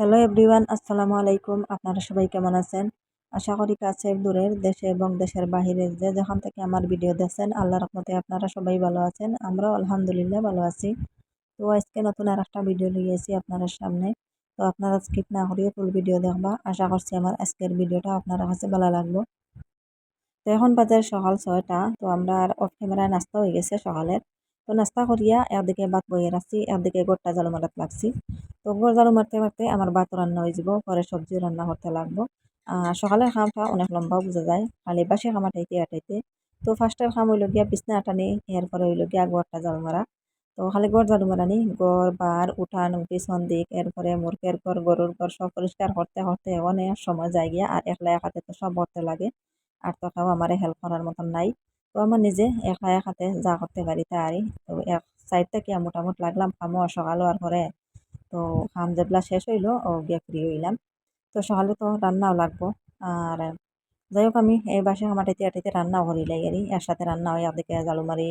Hello everyone আসসালামু আলাইকুম আপনারা সবাই কেমন আছেন? আশা করি কাছের, দূরের, দেশে এবং দেশের বাহিরে যে যেখান থেকে আমার ভিডিও দেখছেন আল্লাহ রহমতে আপনারা সবাই ভালো আছেন। আমরাও আলহামদুলিল্লাহ ভালো আছি। তো আজকে নতুন আর একটা ভিডিও নিয়ে এসেছি আপনার সামনে। তো আপনারা স্কিপ না করিয়ে ফুল ভিডিও দেখবা। আশা করছি আমার আজকের ভিডিওটা আপনার কাছে ভালো লাগল। তো এখন বাজার সকাল ছয়টা। তো আমরা আর অফ ক্যামেরায় নাস্তা হয়ে গেছে সকালের। তো নাস্তা করিয়া একদিকে ভাত বইয়ে রাখছি, একদিকে গোটটা জালু মারাত লাগছি। তো গোড় জালু মারতে মারতে আমার ভাত রান্না হয়ে যাব, পরে সবজি রান্না করতে লাগবো। আর সকালের খামটা অনেক লম্বা বোঝা যায়, খালি বাসি খাম আটাইতে আটাইতে তো ফার্স্টের খাম হইল গিয়া বিছনা আটানি এরপরে হইল গিয়া গোড়টা জালু মারা। তো খালি গড় জালু মারানি গড় বার, উঠান, পিছন দিক এরপরে মুরগের ঘর, গরুর ঘর সব পরিষ্কার করতে করতে অনেক সময় যায় গিয়া, আর একলা একাতে তো সব ভরতে লাগে। আর তো আমারে হেল্প করার মতন নাই। তো আমার নিজে একা একাতে যা করতে পারি তাই তো এক সাইড থেকে মোটামুটি লাগলাম খামো সকালও আর পরে তো খাম যেগুলা শেষ হইল ও গিয়ে ফ্রি হইলাম তো সকালে তো রান্নাও লাগবো আর যাই হোক আমি এই বাসে হামাটাইতে আটাইতে রান্নাও করি লাগি একসাথে রান্না হয় একদিকে জালু মারি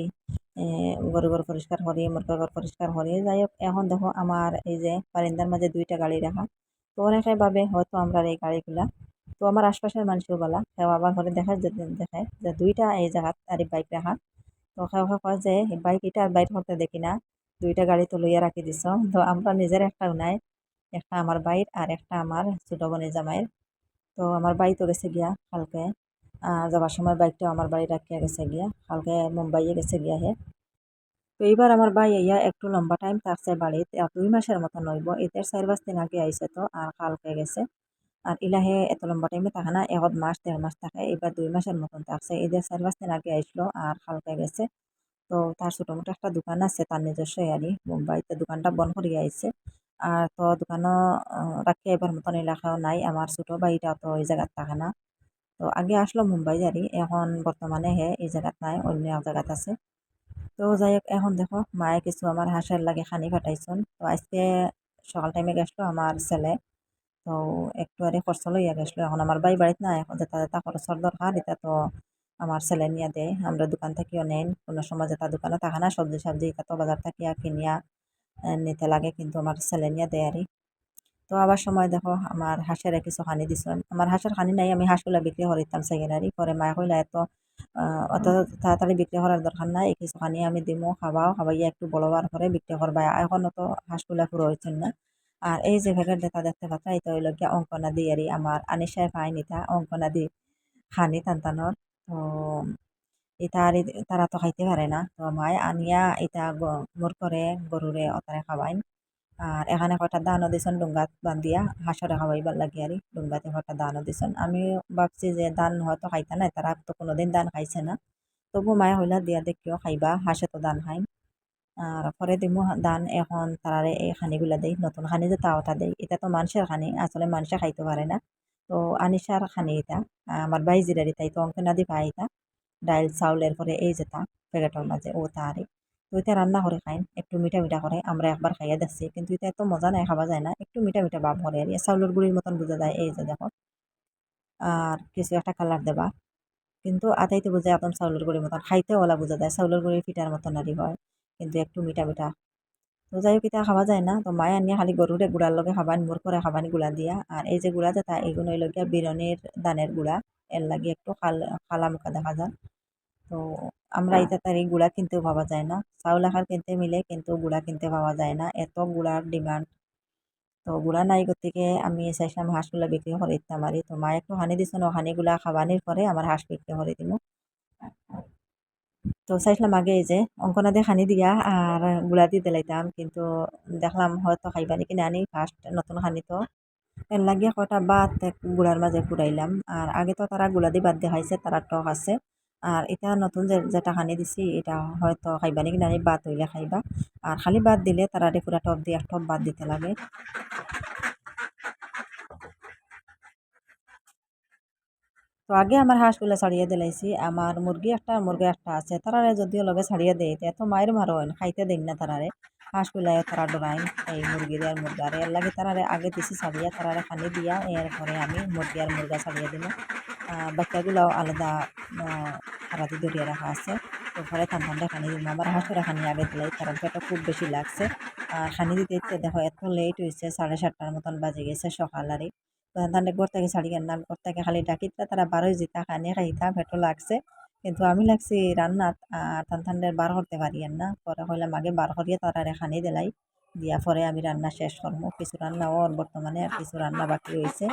গরু ঘর পরিষ্কার করি মুরগা ঘর পরিষ্কার করি যাই হোক এখন দেখো আমার এই যে বারিন্দার মাঝে দুইটা গাড়ি রাখা তো অনেকে ভাবে হয়তো আমরা এই গাড়িগুলা তো আমার আশপাশের মানুষও বলা সেও আবার ঘরে দেখা দেখে যে দুইটা এই জায়গাত আর বাইক রাখা তো সেও কয় যে বাইক এটা আর বাইর করতে দেখি না, দুইটা গাড়ি তো লইয়া রাখি দিছ। তো আমরা নিজের একটাও নাই একটা আমার বাইর আর একটা আমার ছোটো বোনের জামাইয়ের। তো আমার বাড়ি তো গেছে গিয়া কালকে যাবার সময় বাইকটাও আমার বাড়ি রাখিয়া গেছে গিয়া, কালকে মুম্বাইয়ে গেছে গিয়া হে। তো এইবার আমার ভাই ইয়া একটু লম্বা টাইম থাকছে বাড়িতে দুই মাসের মতো হইব এদের চার পাঁচ দিন আগে আইসে তো, আর কালকে গেছে। আর ইলাহে এত লম্বা টাইমে থাকে না এক মাস, দেড় মাস থাকে, এবার দুই মাসের মতন থাকছে এদের চার পাঁচ দিন আগে আইসলো আর কালকে গেছে। তো তার ছোটো মোটো একটা দোকান আছে, তার নিজস্ব আরই মুম্বাইতে দোকানটা বন্ধ করিয়া আইছে। আর তো দোকানও রাখিয়া এবার মতন এলাকাও নাই। আমার ছোটো ভাইটা তো ওই জায়গাত থাকে না। তো আগে আসলো মুম্বাই জারি এখন বর্তমানে হে এই জায়গাত নাই, অন্য এক জায়গাত আছে। তো যাই হোক এখন দেখো, মায়ে কিছু আমার হাঁসের লাগে খানি পাঠাইছন তো আজকে সকাল টাইমে গেছিল আমার ছেলে। তো একটু আরে খরচ লইয়া গেছিল। এখন আমার বাই বাড়িতে না এখন যেটা যেটা খরচর দরকার, এটা তো আমার ছেলে নিয়ে দেয়। আমরা দোকান থেকেও নেন কোনো সময় যেটা দোকানে থাকে না, সবজি সবজি, এটা তো বাজার থাকিয়া কিনিয়া নিতে লাগে, কিন্তু আমার ছেলে নিয়ে দেয় আরই। তো আবার সময় দেখো, আমার হাঁসের কিছু খানি দিছেন আমার হাঁসের খানি নাই, আমি হাঁসগুলা বিক্রি করিতাম সেকেন্ডারি পরে মায়ে কইলা, এত অত তাড়াতাড়ি বিক্রি করার দরকার নাই, কিছু খানি আমি দিমো খাবাও খাবাইয়া একটু বড় হওয়ার পরে বিক্রি করবা। এখনও তো হাঁসগুলা পুরো হয়েছেন না। আর এই যে প্যাকেট যেটা দেখতে পাচ্ছ, এটা হইল গিয়া অঙ্কনা দিয়ারি আমার আনিসায় পাইন এটা অঙ্কনা দি খানি টানটানোর তো এটা আর তারা তো খাইতে পারে না। তো মায় আনিয়া এটা মোর করে গরুরে অতারে খাওয়াইন আর এখানে কটা দানও দিছেন ডুঙ্গাত বান্ধিয়া, হাঁসরে খাওয়াইবার লাগে আর। ডুঙ্গাতে কটা দানও দিছেন। আমি ভাবছি যে দান হয়তো খাইতা না তারা তো কোনোদিন দান খাইছে না। তবু মায়া হইলা দিয়া দেখিও খাইবা, হাঁসে তো দান খাইন আর পরে দিমু দান এখন তারারে এই খানিগুলা দেই, নতুন খানি যে তাওটা দেই এটা তো মানুষের খানি আসলে মানুষে খাইতে পারে না। তো আনিসার খানি এটা আমার বাই জিরারি তাই তো অঙ্কে না দি পাই এটা ডাইল চাউলের পরে এই যেটা প্যাকেটের মাঝে ও তারে তো এটা রান্না করে খাইন একটু মিঠা মিঠা করে আমরা একবার খাইয়া দেখছি, কিন্তু এটা এত মজা নাই খাওয়া যায় না, একটু মিঠা মিঠা ভাব করে আর চাউলের গুঁড়ির মতন বোঝা যায়, এই যে দেখো আর কিছু একটা কালার দেবা। কিন্তু আতাইতে বোঝা একদম চাউলের গুঁড়ির মতন খাইতে ওলা বোঝা যায় চাউলের গুঁড়ির পিঠার মতন আরই হয়। কিন্তু একটু মিঠা মিঠা। তো যাই হোক এটা খাওয়া যায় না। তো মায়ে আনিয়া খালি গরুরে গুড়ার লগে খাবান মোর করে খাবানি গুড়া দিয়া। আর এই যে গুড়া যেটা এইগুলো লগিয়া বিরনির দানের গুড়া। এর লাগে একটু খাল, খালা মুখা দেখা যায়। তো আমরা এটা তার এই গুঁড়া কিনতেও পাওয়া যায় না। চাউল আখার কিনতে মিলে, কিন্তু গুড়া কিনতে পাওয়া যায় না। এত গুঁড়ার ডিমান্ড তো গুড়া নাই, গতিকে আমি চাইছিলাম হাঁসগুলা বিক্রি করে দিতাম আর তো মা একটু হানি দিছিল হানিগুলা খাবানির পরে আমার হাঁস বিক্রি করে দিব তো চাইছিলাম আগে যে অঙ্কনা দিয়ে খানি দিয়া আর গুঁড়া দিয়ে দিলাইতাম কিন্তু দেখলাম হয়তো খাইবা নাকি আনি ফার্স্ট নতুন খানি তো। এর লাগিয়ে কয়টা বাদ গুড়ার মাঝে পুরাইলাম আর আগে তো তারা গুলা দিয়ে বাদ দিয়ে খাইছে, তারা টক আছে। আর এটা নতুন যে, যেটা খানি দিছি, এটা হয়তো খাইবা নাকি নানি বাদ হইলে খাইবা। আর খালি বাদ দিলে তারা পুরা টপ দিয়ে টপ বাদ দিতে লাগে। তো আগে আমার হাঁসগুলো ছাড়িয়ে দিলাইছি। আমার মুরগি একটা মুরগি একটা আছে। তারারে যদিও লগে ছাড়িয়ে দেয় এত মায়ের মারোন খাইতে দেন না তারারে। হাঁসগুলা তারা ডরাইন এই মুরগির আর মুরগারে এর লাগে তারারে আগে দিছি ছাড়িয়ে, তারারে খানি দিয়া, এরপরে আমি মুরগি আর মুরগা ছাড়িয়ে দিলাম। বাচ্চাগুলাও আলাদা হারাতি ধরিয়ে রাখা আছে। তো তো পরে থান ঠান্ডা খানি দিব আমার হাঁসুরা খানি আগে দিলাই, কারণ পেটটা খুব বেশি লাগছে। আর খানি দিতে দেখো, এত লেট হয়েছে সাড়ে সাতটার মতন বাজে গেছে সকাল তো তাহলে ঘর থেকে ছাড়ি না ঘর থেকে খালি ডাকিতরা তারা বারোই যেতা খানি খাইতা পেটও লাগছে। কিন্তু আমি লাগছি রান্নাত আর তান ঠান্ডার বার করতে পারি না। পরে হইলাম আগে বার করিয়ে তারা খানি দিলাই। দিয়া পরে আমি রান্না শেষ করব কিছু রান্না ওর বর্তমানে আর কিছু রান্না বাকি হয়েছে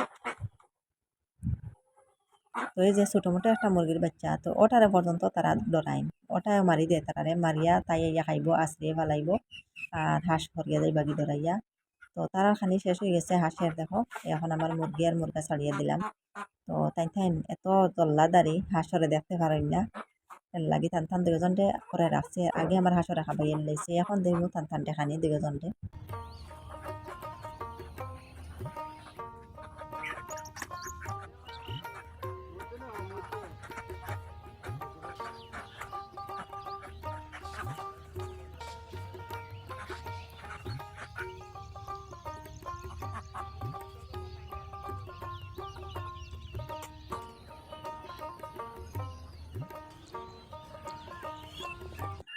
তো এই যে ছোটো মোটো একটা মুরগির বাচ্চা তো ওটারে পর্যন্ত তারা ডরাইন ওটাও মারি দেয় তারারে মারিয়া তাই ইয়া খাইব আশ্রিয়ে ফেলাইব আর হাঁস করিয়া যাই বাগি ধরাইয়া তো তারা খানি শেষ হয়ে গেছে হাঁসের, দেখো। এখন আমার মুরগি আর মুরগা ছাড়িয়ে দিলাম। তো তাই তাই এত দাঁড়ি হাঁসরে দেখতে পারেন না। লাগি থান থান দুজনটে করে রাখছে। আগে আমার হাঁসরে খাবাই লাগছে এখন দেখব থান থানটে খানি দুজনটে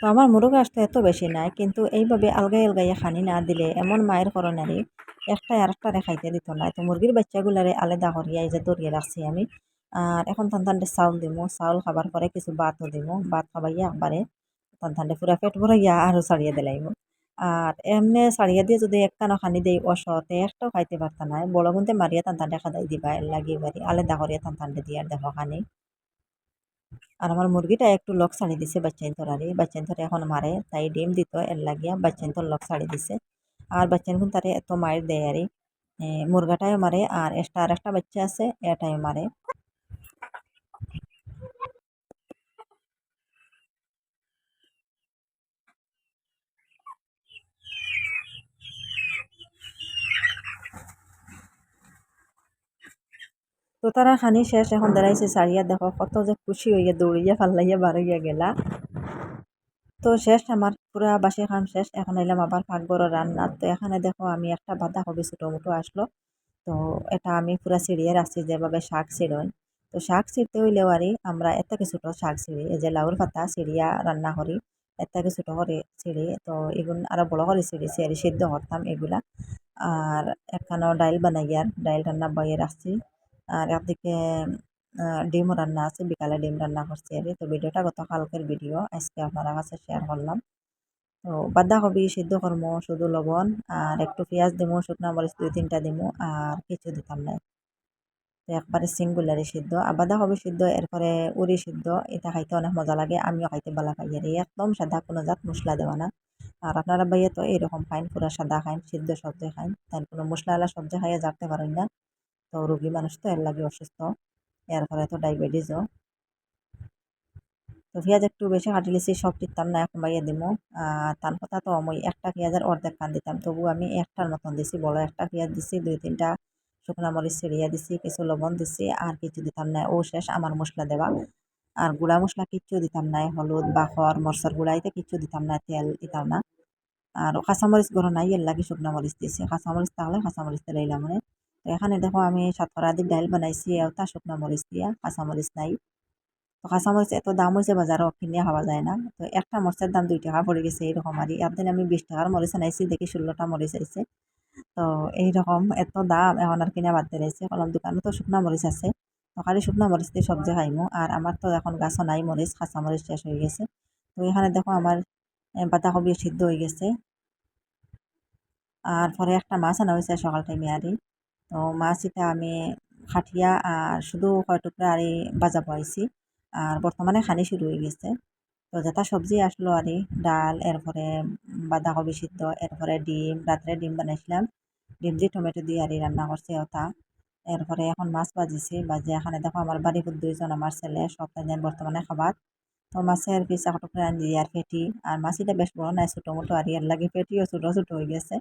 তো আমার মুরগ আসতে এত বেশি নাই, কিন্তু এইভাবে আলগাই আলগাইয়া খানি না দিলে এমন মায়ের করণারে একটা আর একটা খাইতে দিত না। তো মুরগির বাচ্চাগুলারে আলাদা করিয়া এই যে দরিয়ে রাখছি আমি। আর এখন তান্তানটে চাউল দিমু, চাউল খাবার পরে কিছু ভাতও দিমু। ভাত খাবাইয়া একবারে তান্তানটে পুরা পেট ভরাইয়া আরও ছাড়িয়ে দিলাইব আর এমনি ছাড়িয়ে দিয়ে যদি একখানো খানি দেই অসতে একটাও খাইতে পারতা নাই। বড় গুনতে মারিয়া তান্তানটে খাদাই দিবা লাগিয়ে বাড়ি আলাদা করিয়া তান্তানটে দিয়ে দেখো খানি। আর আমার মুরগিটা একটু লক ছাড়ি দিছে বাচ্চাইন তোরারে বাচ্চাইন তোরা এখন মারে, তাই ডিম দিত, এর লাগিয়া বাচ্চাইন তোর লক ছাড়ি দিছে। আর বাচ্চাইন কোন তারে এত মায়ের দেয় আরে। মুরগাটাও মারে, আর এক্সট্রা আর একটা বাচ্চা আছে এটাই মারে। তো তারা খানি শেষ এখন দাঁড়াইছে সারিয়া দেখো কত যে খুশি হইয়া দৌড়িয়া ফাল্লাইয়া বাড়াইয়া গেলা। তো শেষ আমার পুরা বাসি খাম শেষ, এখন এলাম আবার পাকঘর রান্না তো এখানে দেখো আমি একটা বাঁধাকপি ছোটো মোটো আসলো। তো এটা আমি পুরা ছিঁড়িয়ে রাখছি যেভাবে শাক ছিঁড়ন তো শাক ছিঁড়তে হইলেও আরই আমরা এত ছোটো শাক ছিঁড়ি এই যে লাউর পাতা ছিঁড়িয়া রান্না করি এত ছোটো করে ছিঁড়ি তো এগুন আরও বড় করে ছিঁড়িছি আর সিদ্ধ করতাম এগুলা আর একখানো ডাইল বানাইয়ার ডাইল রান্না বইয়ে রাখছি আর একদিকে ডিমও রান্না আছে, বিকালে ডিম রান্না করছি আর তো ভিডিওটা গতকালকের ভিডিও, আজকে আপনারা কাছে শেয়ার করলাম। তো বাঁধাকপি সিদ্ধ করব শুধু লবণ, আর একটু পেঁয়াজ দিমু, শুকনো মরিচ দুই তিনটা দিমু, আর কিছু দিতাম না। তো একবারে সিঙ্গুলারি সিদ্ধ। আর বাঁধাকপি সিদ্ধ, এরপরে উড়ি সিদ্ধ, এটা খাইতে অনেক মজা লাগে, আমিও খাইতে ভালো পাই আর একদম সাদা কোনো জাত মশলা দেওয়া না। আর আপনারা বাইয়ে তো এইরকম খাইন, পুরো সাদা খাইন, সিদ্ধ সবজি খাইন তাই কোনো মশলাওয়ালা সবজি খাইয়ে জানতে পারেন না। তো রোগী মানুষ তো এর লাগে অসুস্থ। এর ফলে তো ডায়াবেটিসও তো পেঁয়াজ একটু বেশি কাটি লিছি সব দিতাম না, এখন বাইয়ে দিমু। আর তার কথা তো আমি একটা পেঁয়াজের অর্ধেক কান দিতাম তবু আমি একটার মতন দিছি, বড় একটা পেঁয়াজ দিছি, দুই তিনটা শুকনো মরিচ ছিঁড়িয়া দিছি, কিছু লবণ দিছি, আর কিছু দিতাম না। ও শেষ, আমার মশলা দেওয়া। আর গুঁড়া মশলা কিচ্ছু দিতাম না, হলুদ বা বাখর মরসর গুঁড়াইতে কিচ্ছু দিতাম না, তেল দিতাম না। আর কাঁচামরিচ গরম নাই, এর লাগে শুকনো মরিচ দিছি। কাঁচামরিচ তাহলে কাঁচামরিচ দিলাইলাম মানে তো এখানে দেখো আমি সাতকরা দিয়ে ডাইল বানাইছি ওটা শুকনো মরিচ দিয়া কাঁচামরিচ নাই। তো কাঁচামরিচ এত দাম হয়েছে বাজারও কিনে খাওয়া যায় না। তো একটা মরিচের দাম দুই টাকা পড়ে গেছে এইরকম আর একদিন আমি বিশ টাকার মরিচ আনাইছি, দেখি ষোলোটা মরিচ আইছে তো এইরকম এত দাম, এখন আর কিনা বাদ দিয়েছে কলম দোকানে তো শুকনো মরিচ আছে। তো খালি শুকনো মরিচ দিয়ে সবজি খাইমু আর আমার তো এখন গাছও নাই মরিচ কাঁচা মরিচ শেষ হয়ে গেছে। তো এখানে দেখো আমার বাঁধাকপি সিদ্ধ হয়ে গেছে। আর পরে একটা মাছ আনা হয়েছে সকাল টাইমে আরই তো মাছ এটা আমি খাটিয়া আর শুধু কয় টুকরা আর বাজা পাইছি আর বর্তমানে খানি শুরু হয়ে গেছে। তো যেটা সবজি আসলো আর ডাল, এরপরে বাঁধাকপি সিদ্ধ, এরপরে ডিম, রাত্রে ডিম বানাইছিলাম। ডিম দিয়ে টমেটো দিয়ে আর রান্না করছে ওটা। এরপরে এখন মাছ বাজিছি বাজে এখানে দেখো আমার বাড়ি দুইজন, আমার ছেলে, সব বর্তমানে খাবার। তো মাছের পিস এক টুকরা আনি আর ফেটি। আর মাছ মাছিটা বেশ বড় নাই, ছোটো মোটো আর ইয়ার লাগে ফেটিও ছোটো ছোটো হয়ে গেছে।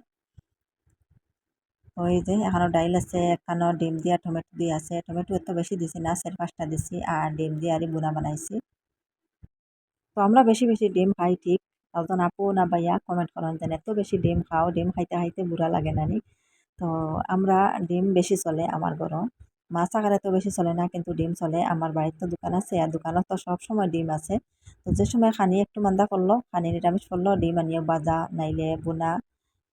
ওই যে এখনও ডাইল আছে একখানো ডিম দিয়া, টমেটো দিয়ে আছে। টমেটো এত বেশি দিছি না, চার পাঁচটা দিছি আর ডিম দিয়ে আর বুনা বানাইছি। তো আমরা বেশি বেশি ডিম খাই ঠিক। তখন আপু না ভাইয়া কমেন্ট করেন যেন এত বেশি ডিম খাও, ডিম খাইতে খাইতে বুড়া লাগে নানি। তো আমরা ডিম বেশি চলে আমার ঘরও মাছ আকারে তো বেশি চলে না, কিন্তু ডিম চলে। আমার বাড়ির তো দোকান আছে, আর দোকানত তো সব সময় ডিম আছে। তো যে সময় খানি একটু মান্দা করল, খানি নিরামিষ করল, ডিম আনিয়ে বাজা, নাইলে বোনা।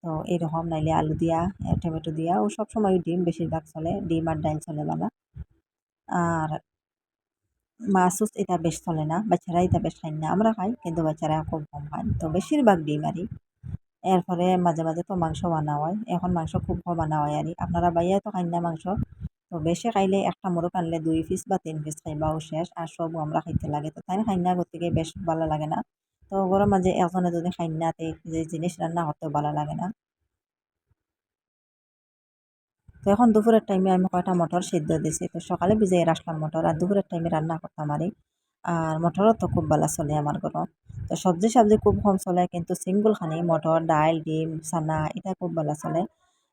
তো এরকম নাইলে আলু দিয়া টমেটো দিয়া, ও সব সময় ডিম বেশিরভাগ চলে, ডিম আর ডাইল চলে বালা আর মাছ এটা বেশ চলে না, বাচ্চারা এটা বেশ খাই না, আমরা খাই, কিন্তু বাচ্চারা খুব কম খায়, তো বেশিরভাগ ডিম আরই। এরপরে মাঝে মাঝে তো মাংস বানা হয়, এখন মাংস খুব কম বানা হয় আর আপনারা বাইয়া তো খাই না মাংস, তো বেশি খাইলে একটা মোরগ আনলে দুই পিস বা তিন পিস খাইবাও শেষ, আর সব আমরা খাইতে লাগে, তো তাই খাই না, গতিকে বেশ ভালো লাগে না। তো গরম মাঝে এজনে যদি খাই না যে জিনিস রান্না করতেও ভালো লাগে না। তো এখন দুপুরের টাইমে আমি কয়টা মটর সিদ্ধ দিছি, তো সকালে ভিজাই রাখলাম মটর আর দুপুরের টাইমে রান্না করতাম আরই। আর মটরও তো খুব ভালো চলে আমার ঘর। তো সবজি সবজি খুব কম চলে, কিন্তু সিঙ্গুল খানি মটর, ডাইল, ডিম চানা এটা খুব ভালো চলে।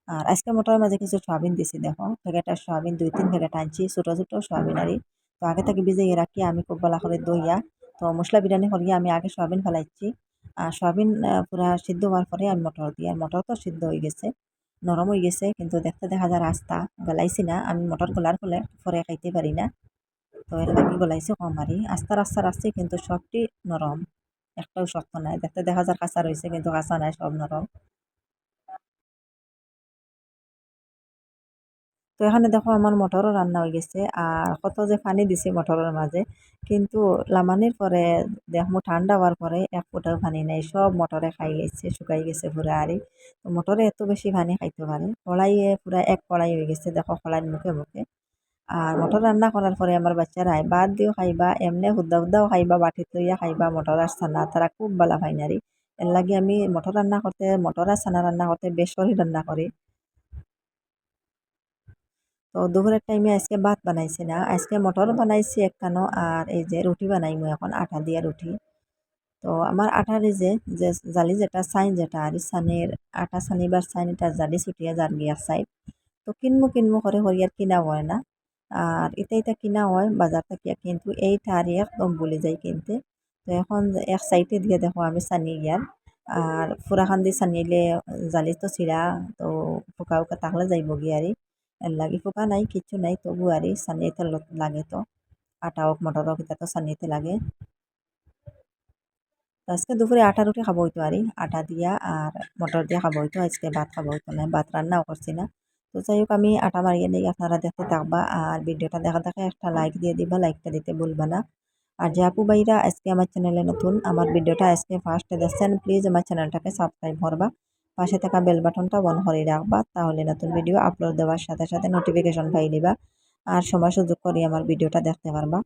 আর আজকে মটরের মাঝে কিছু সয়াবিন দিছি, দেখো। প্যাকেটের সয়াবিন দুই, তিন প্যাকেট আনছি, ছোটো ছোটো সয়াবিন আরই। তো আগে থেকে ভিজাই রাখি, আমি খুব ভালো করে দইয়া তো মশলা বিরিয়ানি করিয়া আমি আগে সয়াবিন ফেলাইছি। আর সয়াবিন পুরা সিদ্ধ হওয়ার পরে আমি মটর দিই। আর মটর তো সিদ্ধ হয়ে গেছে, নরম হয়ে গেছে, কিন্তু দেখতে দেখা যায় রাস্তা গলাইছি না। আমি মটর গলার ফলে পরে খাইতে পারি না। তো এর লাগি গলাইছি কম আরই আস্তা রাস্তা রাখছি কিন্তু সবটি নরম। একটাও শক্ত নাই। দেখতে দেখা যায় কাঁচা রয়েছে, কিন্তু কাঁচা নাই, সব নরম। তো এখানে দেখো আমার মটরও রান্না হয়ে গেছে, আর কত যে পানি দিছে মটরের মাঝে। কিন্তু লামানির পরে দেখমু ঠান্ডা হওয়ার পরে এক ফোঁটাও পানি নাই, সব মটরে খাই গেছে, শুকাই গেছে পুরা আরই তো মটরে এত বেশি পানি খাইতে পারে। কড়াইয়ে পুরা এক কড়াই হয়ে গেছে, দেখো কড়াইয়ের মুখে মুখে। আর মটর রান্না করার পরে আমার বাচ্চারা বাদ দিয়েও খাইবা, এমনি হুদ্দা হুদ্দাও খাইবা বাটিত লইয়া খাইবা, মটর আর ছানা, তারা খুব ভালো খাই নারী এর লাগে আমি মটর রান্না করতে, মটর আর ছানা রান্না করতে বেসরই রান্না করি। তো দুপুরের টাইমে আজকে ভাত বানাইছি না। আজকে মটর বানাইছি একখানো আর এই যে রুটি বানাইমু এখন আটা দিয়া রুটি। তো আমার আটার যে যে জালি যেটা, সাইন যেটা, আর সানের আটা সানিবার সাইন এটা জালি ছুটিয়া যার গিয়া সাইড তো কিনমু কিনমু করে হরিয়ার কিনা হয় না। আর এটা এটা কিনা হয়, বাজার থেকে কিন্তু এইটা আর একদম বলে যায় কিনতে। তো এখন এক সাইডে দিয়ে দেখো আমি সানি গিয়ার। আর ফুরাখান দিয়ে সানিলে জালি তো ছিঁড়া, তো ফুকা উকা তাহলে যাইব গিয়ারি। লাগি ফুকা নাই কিচ্ছু নাই তবু আরই সানিতে লাগে তো আটা হোক মটর হোক এটা তো সানিতে লাগে তো আজকে দুপুরে আটা রুটি খাব হইতো আরই আটা দিয়া আর মটর দিয়ে খাব হইতো আজকে ভাত খাব হইতো না ভাত রান্নাও করছি না তো যাই হোক আমি আটা মারিয়ে নিই আপনারা দেখতে থাকবা আর ভিডিওটা দেখা দেখা একটা লাইক দিয়ে দিবা লাইকটা দিতে ভুলবা না আর যে আপু ভাইরা আজকে আমার চ্যানেলে নতুন আমার ভিডিওটা আজকে ফার্স্টে দেখছেন প্লিজ আমার চ্যানেলটাকে সাবস্ক্রাইব করবা পাশে থাকা বেল বাটনটা অন করে রাখবা, তাহলে নতুন ভিডিও আপলোড দেওয়ার সাথে সাথে নোটিফিকেশন পাই নিবা। আর সময় সুযোগ করে আমার ভিডিওটা দেখতে পারবা।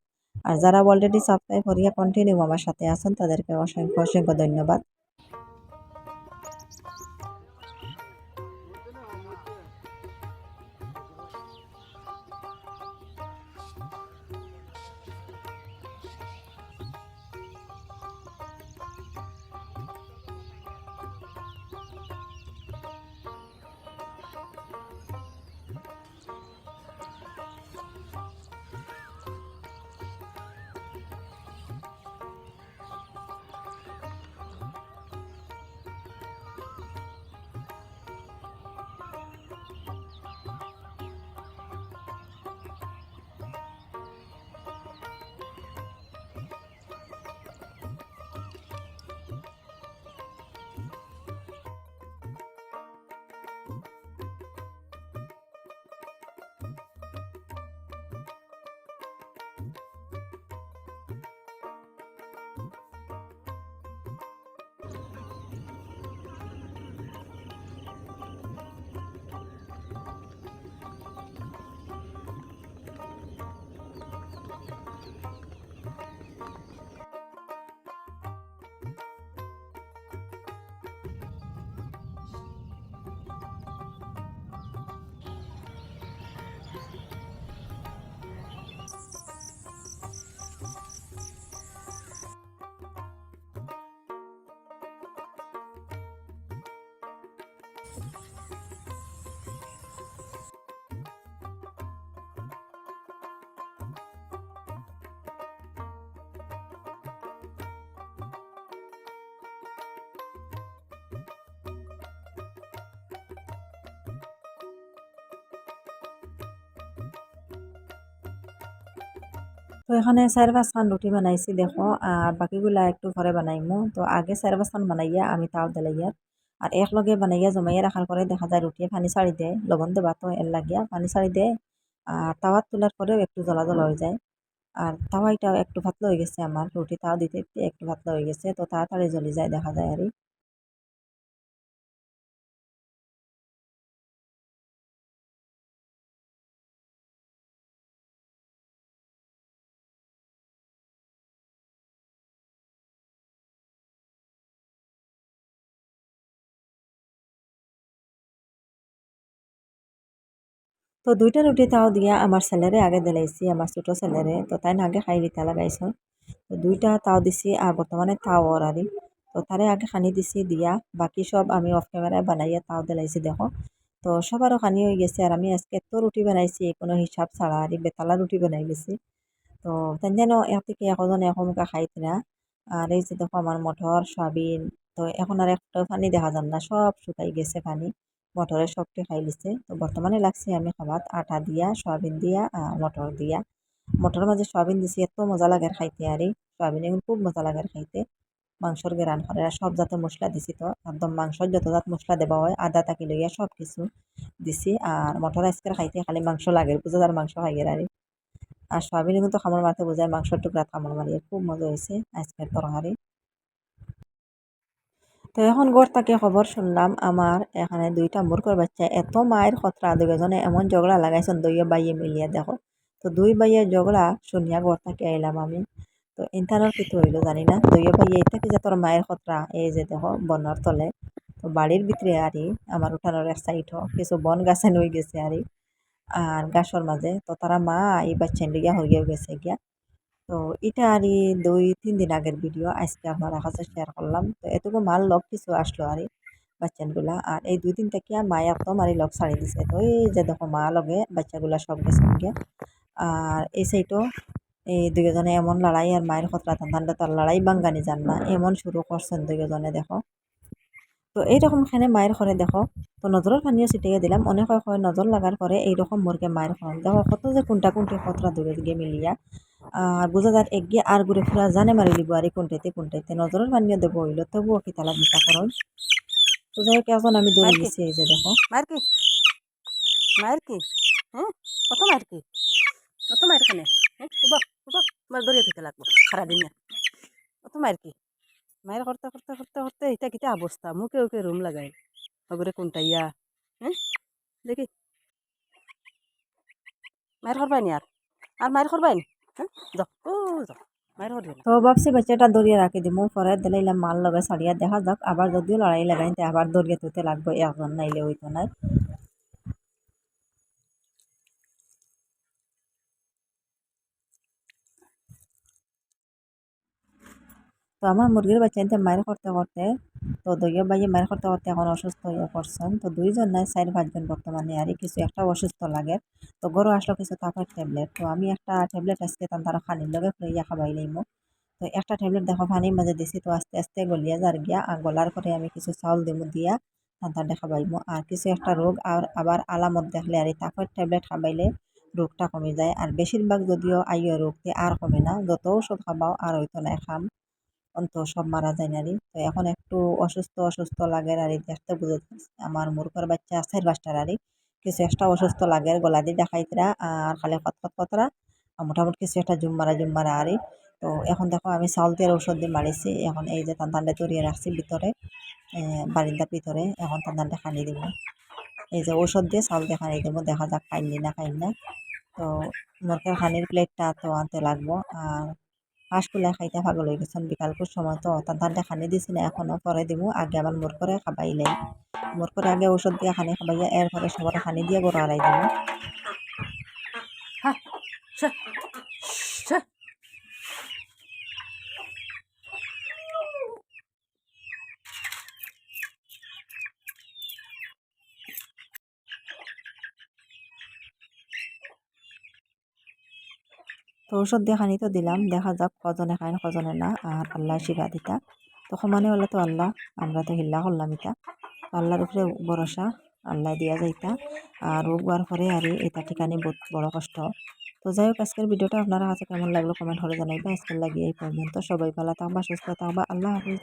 আর যারা অলরেডি সাবস্ক্রাইব করিয়া কন্টিনিউ আমার সাথে আছেন, তাদেরকে অসংখ্য অসংখ্য ধন্যবাদ। তো এখানে চার পাঁচখান রুটি বানাইছি, দেখো, আর বাকিগুলা একটু পরে বানাইমু। তো আগে চার পাঁচখান বানাইয়া আমি তাও দিলাইয়ার আর একলগে বানাইয়া জমাইয়া রাখার পরে দেখা যায় রুটি পানি ছাড়ি দেয়, লবণ দেবা তো এর লাগিয়া পানি ছাড়ি দেয়। আর তাওয়াত তোলার পরেও একটু জ্বলা জ্বলা হয়ে যায়। আর তাওয়াইটাও একটু পাতলা হয়ে গেছে আমার, রুটি তাও দিতে একটু পাতলা হয়ে গেছে, তো তাড়াতাড়ি জ্বলি যায় দেখা যায় আর তো দুইটা রুটি তাও দিয়া আমার ছেলেরে আগে দিলাইছি আমার ছোটো ছেলেরে তো তাই আগে খাই দিতা লাগাইছ তো দুইটা তাও দিছি আর বর্তমানে তাও ওর তো তারে আগে খানি দিছি, দিয়া। বাকি সব আমি অফ ক্যামেরায় বানাইয়া তাও দিলাইছি, দেখো। তো সবারও খানি হয়ে গেছে আর আমি আজকে এত রুটি বানাইছি, কোনো হিসাব ছাড়া। আর বেতালা রুটি বানাই গেছি তো যেন এর থেকে এখন এখনকা খাইতে না আর এই যে দেখো আমার মটর সয়াবিন তো এখন আর একটাও পানি দেখা যান না সব শুকাই গেছে পানি। মটরের সবটি খাই লিছে। তো বর্তমানে লাগছে আমি খাবার আটা দিয়া, সয়াবিন দিয়া মটর দিয়া। মটরের মাঝে সয়াবিন দিছি এত মজা লাগে খাইতে আরে। সয়াবিন এগুলো খুব মজা লাগে খাইতে। মাংসর গেরান করে আর সব জাতের মশলা দিছি তো। একদম মাংসর যত জাত মশলা দেওয়া হয়, আদা, তাকি লইয়া সব কিছু দিছি। আর মটর আজকের খাইতে খালি মাংস লাগে বুঝা যার মাংস খাইয়ে আরে। আর সয়াবিন কিন্তু খামর মারতে বোঝায় মাংসর টুকরা খামর মারিয়ে খুব মজা হয়েছে আজকের তরকারি তো এখন গড় তাকে খবর শুনলাম, আমার এখানে দুইটা মূর্খর বাচ্চা। এত মায়ের খতরা দুজনে এমন ঝগড়া লাগাইছেন, দুইয়ে বাইয়ে মিলিয়ে দেখো। তো দুই বাইয়ের ঝগড়া শুনিয়া গড় তাকে আইলাম আমি। তো ইন্টারনেট কিছু হইল জানি না, দুইয়ে বাইয়ে এটা কি যে তোর মায়ের খতরা? এই যে দেখো বনের তলে। তো বাড়ির ভিতরে আরই আমার উঠানোর এক সাইড কিছু বন গাছে নই গেছে আরই আর গাছর মাঝে। তো তারা মা, এই বাচ্চা লিগিয়া হইয়া গেছে গিয়া। তো এটা আর দুই, তিন দিন আগের ভিডিও আজকে আপনার কাছে শেয়ার করলাম। তো এটুকু মাল লগ কিছু আসলো আর বাচ্চাগুলা। আর এই দুই দিন থেকে মায়া তো মারি লগ ছাড়ি দিছে। তো এই যে দেখো মা লগে বাচ্চাগুলা সব গেছে গিয়া আর এই সাইডও এই দুজনে এমন লড়াই আর মায়ের খতরা ঠান্ডা তার লড়াই বাঙ্গানি যান না। এমন শুরু করছেন দুজনে দেখো। তো এইরকম খানে মায়ের ঘরে দেখো, তো নজরের পানিও ছিটিয়ে দিলাম। অনেক নজর লাগার পরে এইরকম মুরগে মায়ের ঘর। দেখো কত যে কোনটা কোনটি খতরা দূরে দিকে মিলিয়া। আর বোঝা যাক একগিয়ে আর ঘুরে ফিরা জানে মারি লিব আর কোনটাইতে কোনটাইতে। নজরের পানিও দেবো হইল তবুও কি তালা দিতা করো তো যাই হোক এখন আমি দৌড়ে গেছি এই যে দেখো। মায়ের কি মায়ের কি হ্যাঁ? কত মায়ের কি কত মায়ের খানে হ্যাঁ? তোমার দরিয়া থেকে লাগবো সারাদিন না। কত মায়ের কি মায়ের করতে করতে করতে করতে এটা কিটা অবস্থা মুখে ওকে রুম লাগাই। ওগুলো কোনটা ইয়া হ্যাঁ? দেখি। মায়ের করবাই আর? আর মায়ের করবাই হ্যাঁ যাও ও যাও মায়ের করবে তো ভাবছি বাচ্চাটা দরিয়ে রাখি দিমু পরে দিলাইলাম মাল লগে ছাড়িয়া দেখা যাক আবার যদিও লড়াই লাগাইতে আবার দরিয়ে তুতে লাগবে একজন নাইলে হইতো নাই তো আমার মুরগির বাচ্চা এনতে মায়ের করতে করতে তো দইয় বাইয়ে মায়ের করতে করতে এখন অসুস্থ হয়ে পড়ছেন। তো দুইজন নাই, চার পাঁচজন বর্তমানে। আর কিছু একটা অসুস্থ লাগে। তো গরু আসলো কিছু তারপর ট্যাবলেট তো আমি একটা ট্যাবলেট আজকে তারা খানির লগে ফুলাইয়া খাবাই লাইমো। তো একটা ট্যাবলেট দেখো, পানির মাঝে দিছি। তো আস্তে আস্তে গলিয়া যার গিয়া আর গলার পরে আমি কিছু চাউল দিমু দিয়া তান্তার খাবাইমো আর কিছু একটা রোগ আর আবার আলামত দেখলে আর এই ট্যাবলেট খাবাইলে রোগটা কমে যায়। আর বেশিরভাগ যদিও আইয় রোগতে আর কমে না। যত ওষুধ খাবাও আর হইতো না, খাম। অন্ত সব মারা যায় নারী। তো এখন একটু অসুস্থ অসুস্থ লাগে আর দেখতে বুঝে আমার মূর্খর বাচ্চা চার পাঁচটার আরই কিছু একটা অসুস্থ লাগে গলা দিয়ে দেখাইতরা আর খালি কতকত কতরা মোটামুটি কিছু একটা জুম মারা জুম মারা আরই তো এখন দেখো আমি চাউল দিয়ে ঔষধ দিয়ে মারিছি। এখন এই যে তান তান্ডে তরিয়ে রাখছি ভিতরে বারিন্দার ভিতরে। এখন তান তান্ডে খানি দিব। এই যে ঔষধ দিয়ে চাউল দিয়ে খানি দেবো। দেখা যাক খাইনি না খাইন। না তো মোরকের খানির প্লেটটা তো আনতে লাগবো। আর হাঁসগুলা খাইতে পাগল হয়ে গেছেন। বিকালপুর সময় তো তান্তানটা খানি দিছি না এখনও পরে দিব আগে আবার মোর করে খাবাইলে মোর করে আগে ঔষধ দিয়ে খানি খাবাইয়া এরপরে সবার খানি দিয়ে গরু আড়াই দিব তো দেখানি তো দিলাম, দেখা যাক কজনে খায় কজনে না, আর আল্লাহ শিবা দিতা তো সমানে হলে তো আল্লাহ, আমরা তো হিল্লা করলাম ইতা। আল্লাহর উপরে ভরসা, আল্লাহ দিয়া যাইতা, আর রোগ বার পরে আর এটা ঠিকানি বহুত বড় কষ্ট। তো তো যাই হোক, আজকের ভিডিওটা আপনারা কাছে কেমন লাগল কমেন্ট করে জানাইবা। আজকের লাগিয়ে এই পর্যন্ত। সবাই ভালো থাকবা, সুস্থ থাকবা। আল্লাহ হাফিজ।